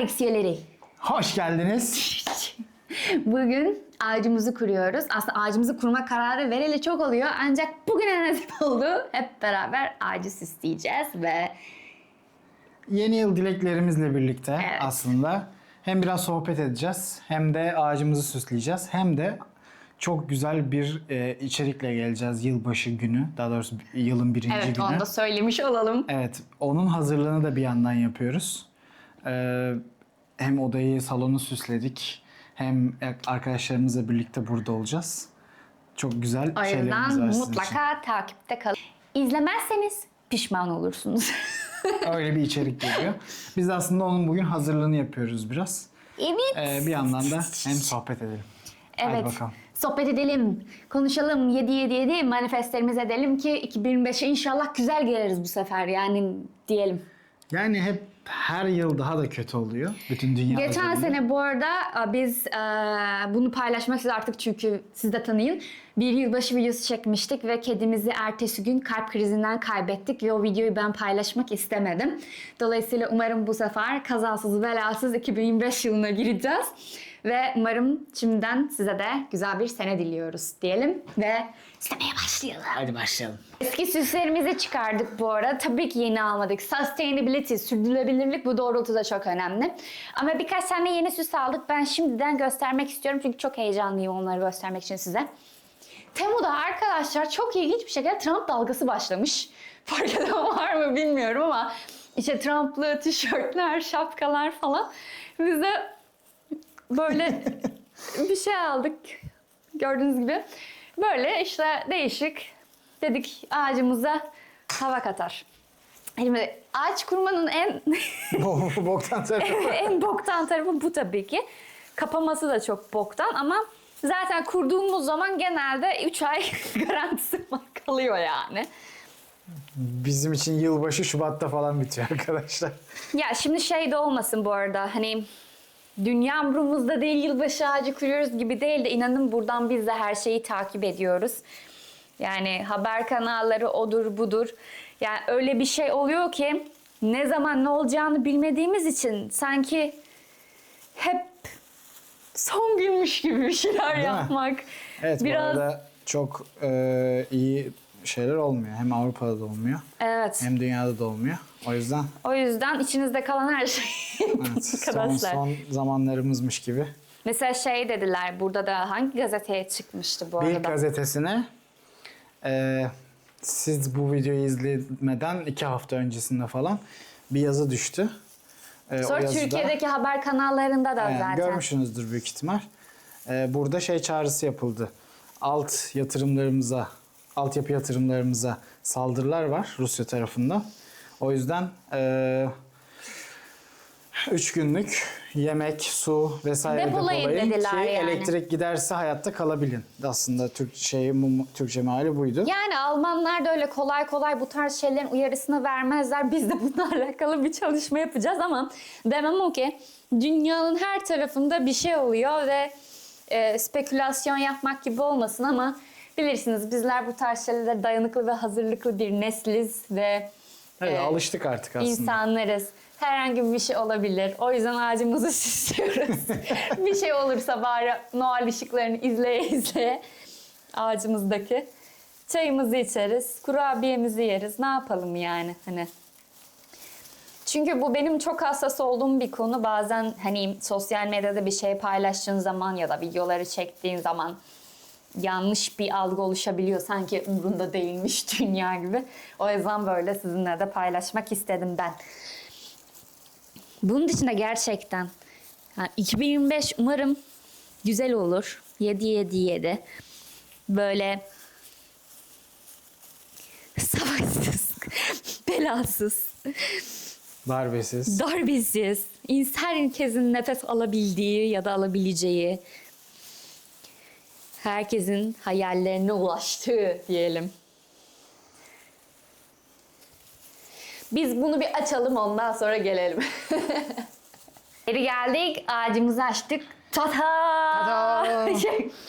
güzellik. Hoş geldiniz. Bugün ağacımızı kuruyoruz. Aslında ağacımızı kurma kararı vereli çok oluyor. Ancak bugüne nasip oldu. Hep beraber ağacı süsleyeceğiz ve Yeni yıl dileklerimizle birlikte Evet. aslında hem biraz sohbet edeceğiz hem de ağacımızı süsleyeceğiz hem de çok güzel bir e, içerikle geleceğiz yılbaşı günü. Daha doğrusu yılın birinci evet günü. onu da söylemiş olalım. Evet, onun hazırlığını da bir yandan yapıyoruz. Ee, hem odayı, salonu süsledik. Hem arkadaşlarımızla birlikte burada olacağız. Çok güzel O şeylerimiz var sizin mutlaka takipte kalın. İzlemezseniz pişman olursunuz. için. Öyle bir içerik geliyor. Biz de aslında onun bugün hazırlığını yapıyoruz biraz. evet. Ee, bir yandan da hem sohbet edelim. Hadi Evet. bakalım. Sohbet edelim, konuşalım, 7 7 7 manifestlerimizi edelim ki 2025'e inşallah güzel geliriz bu sefer yani diyelim. Yani hep her yıl daha da kötü oluyor. Bütün dünya Geçen özelinde. sene bu arada e, biz e, bunu paylaşmak istedik artık çünkü siz de tanıyın. Bir yılbaşı videosu çekmiştik ve kedimizi ertesi gün kalp krizinden kaybettik ve o videoyu ben paylaşmak istemedim. Dolayısıyla umarım bu sefer kazasız belasız 2025 yılına gireceğiz. Ve umarım şimdiden size de güzel bir sene diliyoruz diyelim ve istemeye başlayalım. Hadi başlayalım. Eski süslerimizi çıkardık bu arada. Tabii ki yeni almadık. Sustainability, sürdürülebilirlik bu doğrultuda çok önemli. Ama birkaç tane yeni süs aldık. Ben şimdiden göstermek istiyorum çünkü çok heyecanlıyım onları göstermek için size. Temu'da arkadaşlar çok ilginç bir şekilde Trump dalgası başlamış. Fark eden var mı bilmiyorum ama işte Trump'lı tişörtler, şapkalar falan. Biz de böyle bir şey aldık. Gördüğünüz gibi. Böyle işte değişik dedik ağacımıza hava katar. Şimdi ağaç kurmanın en Boktan tarafı. en boktan tarafı bu tabii ki. Kapaması da çok boktan ama zaten kurduğumuz zaman genelde 3 ay garantisi kalıyor yani. Bizim için yılbaşı Şubat'ta falan bitiyor arkadaşlar. Ya şimdi şey de olmasın bu arada hani dünya umurumuzda değil yılbaşı ağacı kuruyoruz gibi değil de inanın buradan biz de her şeyi takip ediyoruz. Yani haber kanalları odur budur. Yani öyle bir şey oluyor ki ne zaman ne olacağını bilmediğimiz için sanki hep son günmüş gibi bir şeyler Değil mi? yapmak. Evet Biraz bu arada çok e, iyi şeyler olmuyor. Hem Avrupa'da da olmuyor evet. hem dünyada da olmuyor. O yüzden O yüzden içinizde kalan her şey evet, son, arkadaşlar. son zamanlarımızmış gibi. Mesela şey dediler burada da hangi gazeteye çıkmıştı bu Bir arada? gazetesine e, siz bu videoyu izlemeden iki hafta öncesinde falan bir yazı düştü. E, Sonra yazıda- Türkiye'deki haber kanallarında da Aynen, zaten. Görmüşsünüzdür büyük ihtimal. Ee, burada şey çağrısı yapıldı. Alt yatırımlarımıza, altyapı yatırımlarımıza saldırılar var Rusya tarafından. O yüzden 3 günlük yemek, su vesaire Depolayın depolayın ki dediler yani. elektrik giderse hayatta kalabilin. Aslında Türk şey Türkçe meali buydu. Yani Almanlar da öyle kolay kolay bu tarz şeylerin uyarısını vermezler. Biz de bununla alakalı bir çalışma yapacağız ama demem o ki dünyanın her tarafında bir şey oluyor ve e, spekülasyon yapmak gibi olmasın ama bilirsiniz bizler bu tarz şeylere dayanıklı ve hazırlıklı bir nesliz ve Evet, e, alıştık artık aslında. İnsanlarız. Herhangi bir şey olabilir. O yüzden ağacımızı süslüyoruz. bir şey olursa bari Noel ışıklarını izleye izleye ağacımızdaki. Çayımızı içeriz, kurabiyemizi yeriz. Ne yapalım yani hani. Çünkü bu benim çok hassas olduğum bir konu. Bazen hani sosyal medyada bir şey paylaştığın zaman ya da videoları çektiğin zaman yanlış bir algı oluşabiliyor. Sanki umrunda değilmiş dünya gibi. O yüzden böyle sizinle de paylaşmak istedim ben. Bunun dışında gerçekten yani 2025 umarım güzel olur. 7 7 7. Böyle savaşsız, belasız, Darbesiz. darbesiz, herkesin nefes alabildiği ya da alabileceği, herkesin hayallerine ulaştığı diyelim. Biz bunu bir açalım ondan sonra gelelim. Geri geldik, ağacımızı açtık. Tata! Tada! Şey-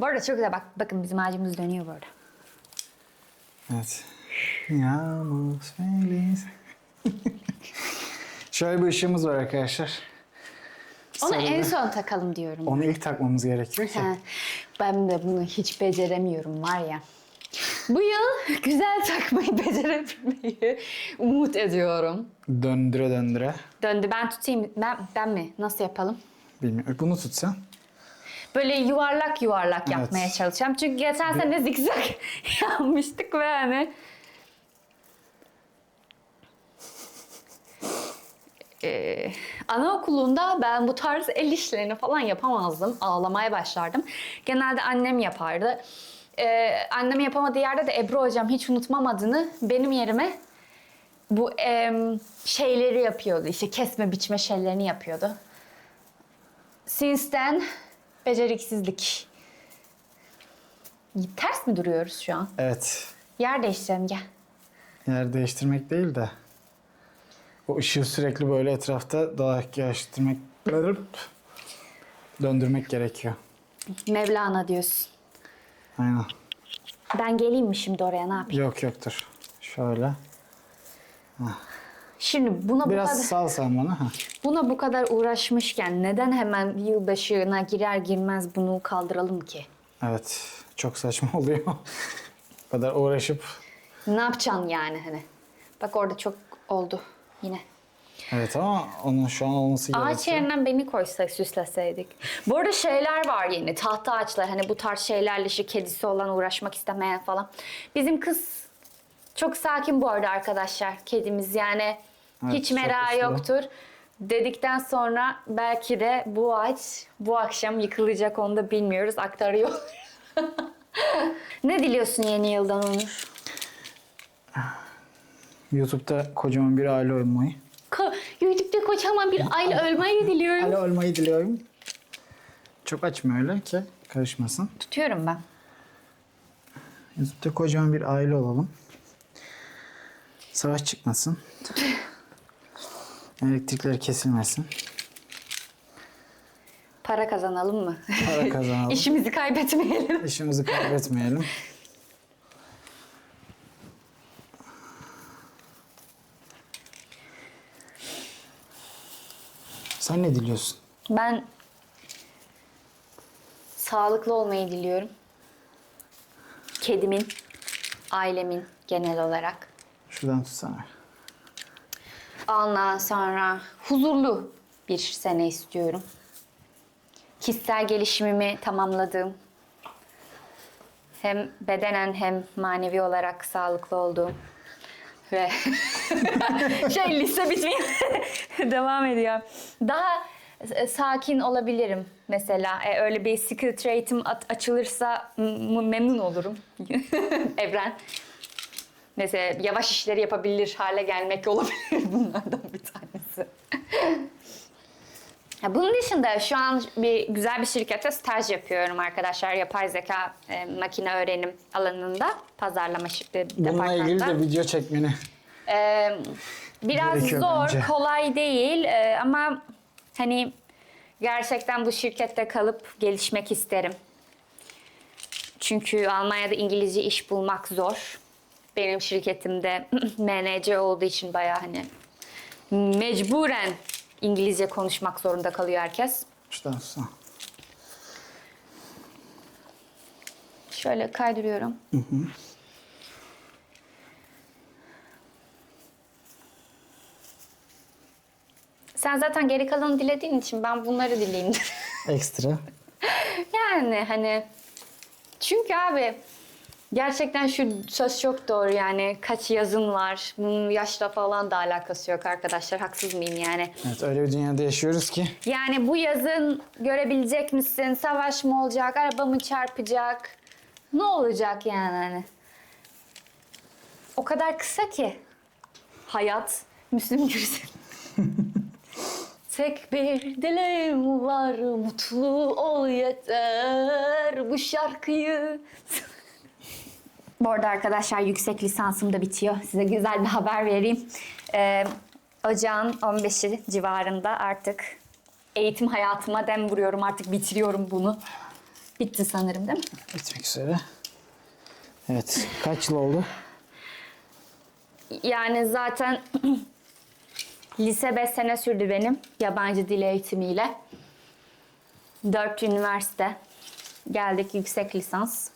Bu arada çok güzel bak bakın bizim ağacımız dönüyor bu arada. Evet. Feliz. Şöyle bir ışığımız var arkadaşlar. Onu Sarılı. en son takalım diyorum. Onu ilk takmamız gerekiyor ki. Ben de bunu hiç beceremiyorum var ya. Bu yıl güzel takmayı becerebilmeyi umut ediyorum. Döndüre döndüre. Döndü ben tutayım. Ben, ben mi? Nasıl yapalım? Bilmiyorum. Bunu tutsan. Böyle yuvarlak yuvarlak Evet. yapmaya çalışacağım. Çünkü geçen sene zikzak yapmıştık ve hani Ee, anaokulunda ben bu tarz el işlerini falan yapamazdım. Ağlamaya başlardım. Genelde annem yapardı. Ee, annem yapamadığı yerde de Ebru hocam hiç unutmam adını benim yerime bu em, şeyleri yapıyordu. İşte kesme biçme şeylerini yapıyordu. Since then beceriksizlik. Ters mi duruyoruz şu an? Evet. Yer değiştirelim gel. Yer değiştirmek değil de o ışığı sürekli böyle etrafta dolaştırmak döndürmek gerekiyor. Mevlana diyorsun. Aynen. Ben geleyim mi şimdi oraya ne yapayım? Yok yoktur. Şöyle. Şimdi buna bu Biraz kadar sal sen bana. Ha. buna bu kadar uğraşmışken neden hemen yılbaşına girer girmez bunu kaldıralım ki? Evet. Çok saçma oluyor. bu kadar uğraşıp. Ne yapacaksın yani hani? Bak orada çok oldu yine. Evet ama onun şu an olması Ağaç gerekiyor. yerine beni koysak süsleseydik. Bu arada şeyler var yeni. Tahta ağaçlar. Hani bu tarz şeylerle işte kedisi olan uğraşmak istemeyen falan. Bizim kız çok sakin bu arada arkadaşlar. Kedimiz yani Evet, hiç merak yoktur. Dedikten sonra belki de bu ağaç bu akşam yıkılacak onu da bilmiyoruz. Aktarıyor. ne diliyorsun yeni yıldan Onur? YouTube'da kocaman bir aile olmayı. Ko- YouTube'da kocaman bir aile ölmeyi diliyorum. Aile olmayı diliyorum. Çok açma öyle ki karışmasın. Tutuyorum ben. YouTube'da kocaman bir aile olalım. Savaş çıkmasın. Elektrikler kesilmesin. Para kazanalım mı? Para kazanalım. İşimizi kaybetmeyelim. İşimizi kaybetmeyelim. Sen ne diliyorsun? Ben sağlıklı olmayı diliyorum. Kedimin, ailemin genel olarak. Şuradan tutsana. Ondan sonra huzurlu bir sene istiyorum. Kişisel gelişimimi tamamladığım, hem bedenen hem manevi olarak sağlıklı olduğum ve şey liste bitmiyor. Devam ediyor. Daha e, sakin olabilirim mesela. E, öyle bir secret rate'im at- açılırsa memnun olurum. Evren. Mesela yavaş işleri yapabilir hale gelmek olabilir bunlardan bir tanesi. Ya bunun dışında şu an bir güzel bir şirkette staj yapıyorum arkadaşlar. Yapay zeka, e, makine öğrenim alanında pazarlama şi- e, Bununla ilgili de video çekmeni. Ee, biraz Gerekiyor zor, bence. kolay değil Ee, ama hani gerçekten bu şirkette kalıp gelişmek isterim. Çünkü Almanya'da İngilizce iş bulmak zor. Benim şirketimde MNC olduğu için bayağı hani mecburen İngilizce konuşmak zorunda kalıyor herkes. Şuradan tutsana. Şöyle kaydırıyorum. Sen zaten geri kalanı dilediğin için ben bunları dileyim. Ekstra. yani hani çünkü abi gerçekten şu söz çok doğru yani kaç yazın var. Bunun yaşla falan da alakası yok arkadaşlar. Haksız mıyım yani? Evet öyle bir dünyada yaşıyoruz ki. Yani bu yazın görebilecek misin? Savaş mı olacak? Araba mı çarpacak? Ne olacak yani hani? O kadar kısa ki hayat. Müslüm Gürses. Tek bir dileğim var mutlu ol yeter bu şarkıyı. Bu arada arkadaşlar yüksek lisansım da bitiyor. Size güzel bir haber vereyim. Ee, ocağın 15'i civarında artık eğitim hayatıma dem vuruyorum. Artık bitiriyorum bunu. Bitti sanırım değil mi? Bitmek üzere. Evet. Kaç yıl oldu? Yani zaten Lise 5 sene sürdü benim yabancı dil eğitimiyle. 4 üniversite. Geldik yüksek lisans.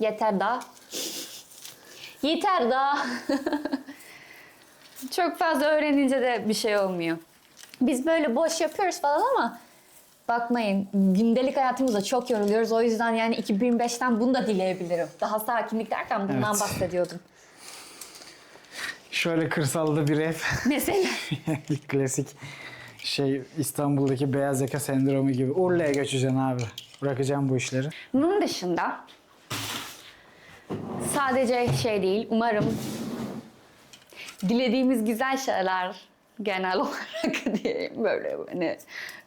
Yeter daha. Yeter daha. Çok fazla öğrenince de bir şey olmuyor. Biz böyle boş yapıyoruz falan ama bakmayın gündelik hayatımızda çok yoruluyoruz. O yüzden yani 2005'ten bunu da dileyebilirim. Daha sakinlik derken bundan Evet. bahsediyordum. Şöyle kırsalda bir ev. Mesela. Klasik şey İstanbul'daki beyaz yaka sendromu gibi. Urla'ya göçeceksin abi. Bırakacağım bu işleri. Bunun dışında sadece şey değil, umarım dilediğimiz güzel şeyler genel olarak diyeyim böyle hani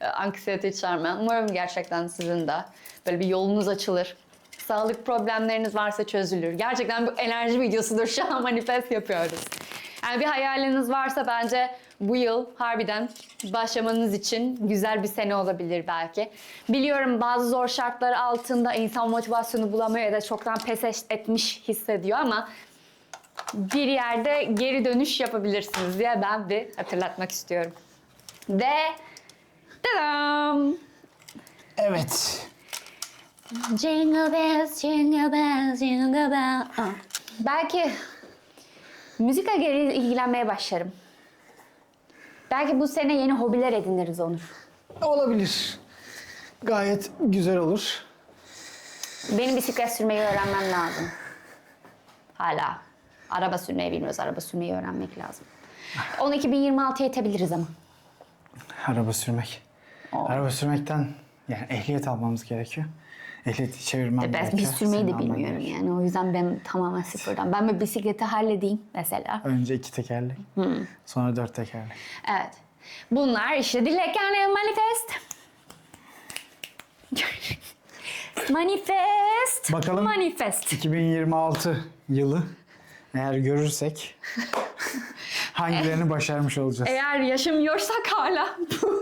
e, anksiyete içermeyen. Umarım gerçekten sizin de böyle bir yolunuz açılır. Sağlık problemleriniz varsa çözülür. Gerçekten bu enerji videosudur. Şu an manifest yapıyoruz. Yani bir hayaliniz varsa bence bu yıl harbiden başlamanız için güzel bir sene olabilir belki. Biliyorum bazı zor şartlar altında insan motivasyonu bulamıyor ya da çoktan pes etmiş hissediyor ama bir yerde geri dönüş yapabilirsiniz diye ben bir hatırlatmak istiyorum. Ve tadam! Evet. Jingle bells, jingle bells, jingle bells. Belki müzikle geri ilgilenmeye başlarım. Belki bu sene yeni hobiler ediniriz Onur. Olabilir. Gayet güzel olur. Benim bisiklet sürmeyi öğrenmem lazım. Hala. Araba sürmeyi bilmiyoruz. Araba sürmeyi öğrenmek lazım. Onu 2026'ya itebiliriz ama. Araba sürmek. Araba sürmekten yani ehliyet almamız gerekiyor. Ehliyeti çevirmem Ben gerekiyor. bir sürmeyi de bilmiyorum gerekiyor. yani. O yüzden ben tamamen sıfırdan. Ben bir bisikleti halledeyim mesela. Önce iki tekerlek. Sonra dört tekerlek. Evet. Bunlar işte dilek yani manifest. manifest. Bakalım. Manifest. 2026 yılı eğer görürsek hangilerini başarmış olacağız Eğer yaşamıyorsak hala bu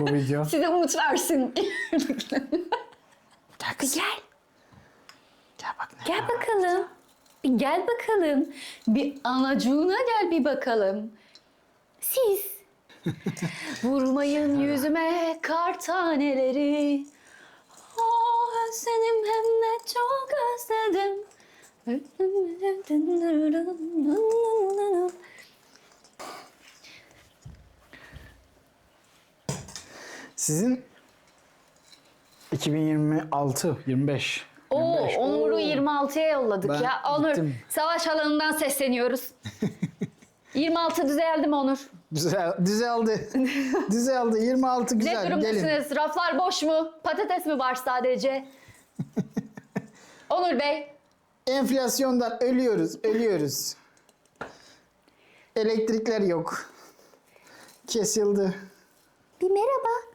bu video. size umut versin. Gel Bir gel. Gel bak ne Gel var. bakalım. Bir gel bakalım. Bir anacığına gel bir bakalım. Siz. Vurmayın yüzüme kar taneleri. Oh özledim hem de çok özledim. Sizin 2026, 25. Oo, 25. Onur'u Oo. 26'ya yolladık Ben ya. Onur, gittim. savaş alanından sesleniyoruz. 26 düzeldi mi Onur? Güzel, düzeldi. düzeldi. 26 Ne güzel. Gelin. durumdasınız? Raflar boş mu? Patates mi var sadece? Onur Bey, Enflasyondan ölüyoruz, ölüyoruz. Elektrikler yok. Kesildi. bir merhaba.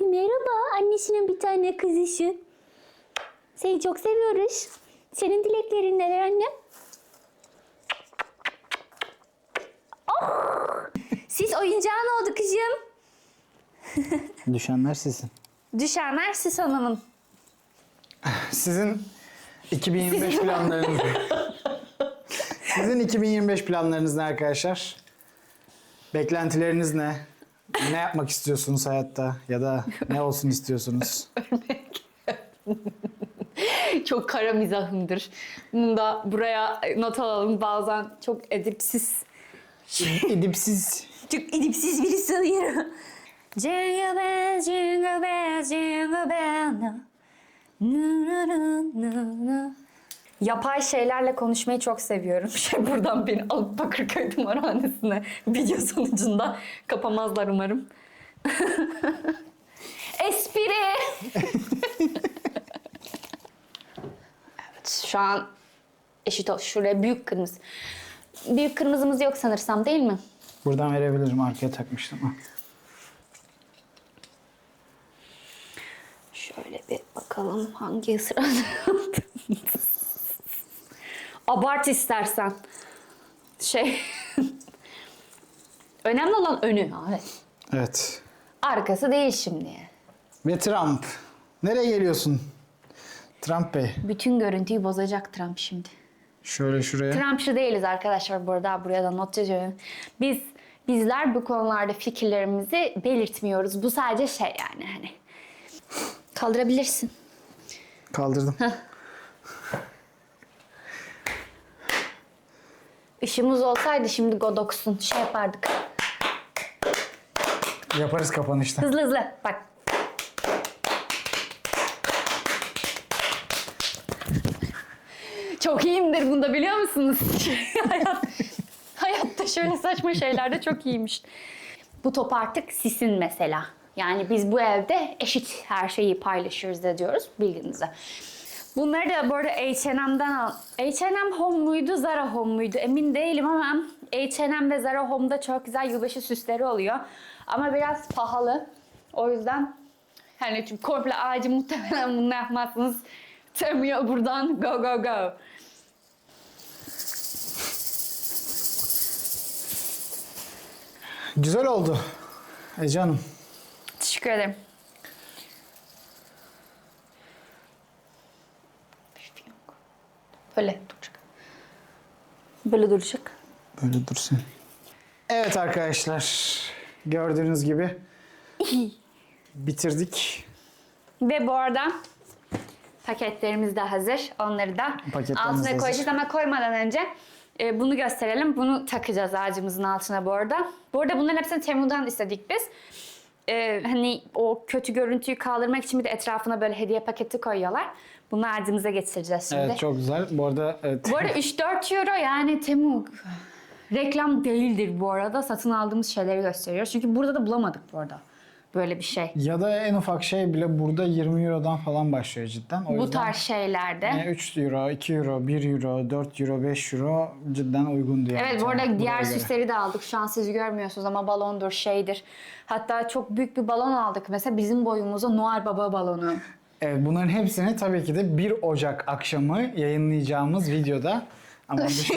Merhaba. Annesinin bir tane kızışı. Seni çok seviyoruz. Senin dileklerin neler annem? Oh! Siz oyuncağın oldu kızım. Düşenler sizin. Düşenler siz hanımın. Sizin 2025 planlarınız Sizin 2025 planlarınız ne arkadaşlar? Beklentileriniz ne? Ne yapmak istiyorsunuz hayatta? Ya da ne olsun istiyorsunuz? Çok kara mizahımdır. Bunu da buraya not alalım. Bazen çok edipsiz. Edipsiz. Çok edipsiz biri sanıyorum. Jingle bells, jingle bells, jingle bells. Nu, nu, nu, nu, nu. Yapay şeylerle konuşmayı çok seviyorum. Şey buradan beni alıp Bakırköy tımarhanesine video sonucunda kapamazlar umarım. Espri. evet şu an eşit ol. Şuraya büyük kırmızı. Büyük kırmızımız yok sanırsam değil mi? Buradan verebilirim. Arkaya takmıştım. Ha. Şöyle bir bakalım hangi sırada Abart istersen. Şey... Önemli olan önü. Evet. Evet. Arkası değil şimdi. Ve Trump. Nereye geliyorsun? Trump Bey. Bütün görüntüyü bozacak Trump şimdi. Şöyle şuraya. Trumpçı değiliz arkadaşlar burada. Buraya da not yazıyorum. Biz bizler bu konularda fikirlerimizi belirtmiyoruz. Bu sadece şey yani hani. Kaldırabilirsin. Kaldırdım. Işığımız olsaydı şimdi Godox'un şey yapardık. Yaparız kapanışta. Hızlı hızlı bak. Çok iyiyimdir bunda biliyor musunuz? Hayat, hayatta şöyle saçma şeylerde çok iyiymiş. Bu top artık sisin mesela. Yani biz bu evde eşit her şeyi paylaşıyoruz da diyoruz bilginize. Bunları da bu arada H&M'den al. H&M Home muydu, Zara Home muydu emin değilim ama H&M ve Zara Home'da çok güzel yılbaşı süsleri oluyor. Ama biraz pahalı. O yüzden hani çünkü komple ağacı muhtemelen bunu yapmazsınız. Temiyor buradan go go go. Güzel oldu. Ece Hanım. Teşekkür ederim. Böyle duracak. Böyle duracak. Böyle dursun. Evet arkadaşlar. Gördüğünüz gibi bitirdik. Ve bu arada paketlerimiz de hazır. Onları da Paketlerimiz altına hazır. koyacağız ama koymadan önce e, bunu gösterelim. Bunu takacağız ağacımızın altına bu arada. Bu arada bunların hepsini Temu'dan istedik biz. E, hani o kötü görüntüyü kaldırmak için bir de etrafına böyle hediye paketi koyuyorlar. Bunu ağacımıza getireceğiz şimdi. Evet çok güzel. Bu arada evet. Bu arada 3-4 euro yani Temu reklam değildir bu arada. Satın aldığımız şeyleri gösteriyor. Çünkü burada da bulamadık bu arada böyle bir şey. Ya da en ufak şey bile burada 20 Euro'dan falan başlıyor cidden. O Bu tarz şeylerde. yani 3 Euro, 2 Euro, 1 Euro, 4 Euro, 5 Euro cidden uygundu yani. Evet bu arada diğer süsleri de aldık. Şu an siz görmüyorsunuz ama balondur, şeydir. Hatta çok büyük bir balon aldık. Mesela bizim boyumuza Noel Baba balonu. Evet bunların hepsini tabii ki de 1 Ocak akşamı yayınlayacağımız videoda ama düşün,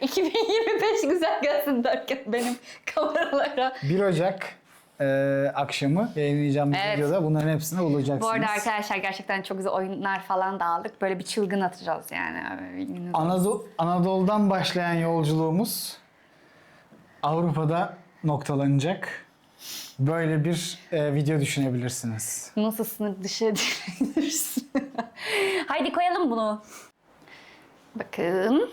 2025 güzel gelsin derken benim kameralara. 1 Ocak e, akşamı yayınlayacağımız Evet. videoda bunların hepsini bulacaksınız. Bu arada arkadaşlar gerçekten çok güzel oyunlar falan da aldık. Böyle bir çılgın atacağız yani. Bilginiz olsun. Anadolu, Anadolu'dan başlayan yolculuğumuz Avrupa'da noktalanacak. Böyle bir e, video düşünebilirsiniz. Nasıl sınır dışı edilebilirsin? Haydi koyalım bunu. Bakın.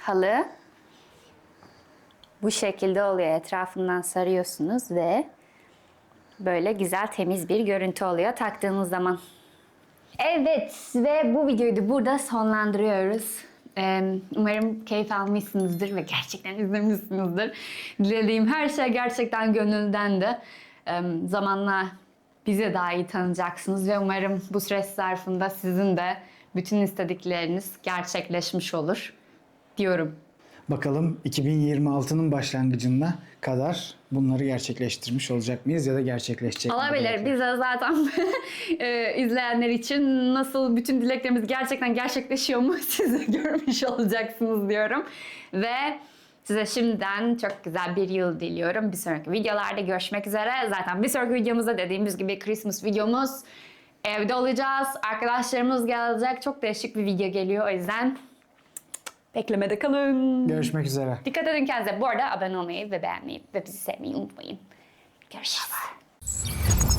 Halı. Bu şekilde oluyor. Etrafından sarıyorsunuz ve böyle güzel temiz bir görüntü oluyor taktığınız zaman. Evet ve bu videoyu da burada sonlandırıyoruz. Umarım keyif almışsınızdır ve gerçekten izlemişsinizdir. Dilediğim her şey gerçekten gönülden de zamanla bizi daha iyi tanıyacaksınız ve umarım bu süreç zarfında sizin de bütün istedikleriniz gerçekleşmiş olur diyorum. Bakalım 2026'nın başlangıcına kadar bunları gerçekleştirmiş olacak mıyız ya da gerçekleşecek mi? Olabilir. Biz de zaten e, izleyenler için nasıl bütün dileklerimiz gerçekten gerçekleşiyor mu siz de görmüş olacaksınız diyorum. Ve size şimdiden çok güzel bir yıl diliyorum. Bir sonraki videolarda görüşmek üzere. Zaten bir sonraki videomuzda dediğimiz gibi Christmas videomuz. Evde olacağız. Arkadaşlarımız gelecek. Çok değişik bir video geliyor. O yüzden beklemede kalın. Görüşmek üzere. Dikkat edin kendinize. Bu arada abone olmayı ve beğenmeyi ve bizi sevmeyi unutmayın. Görüşürüz.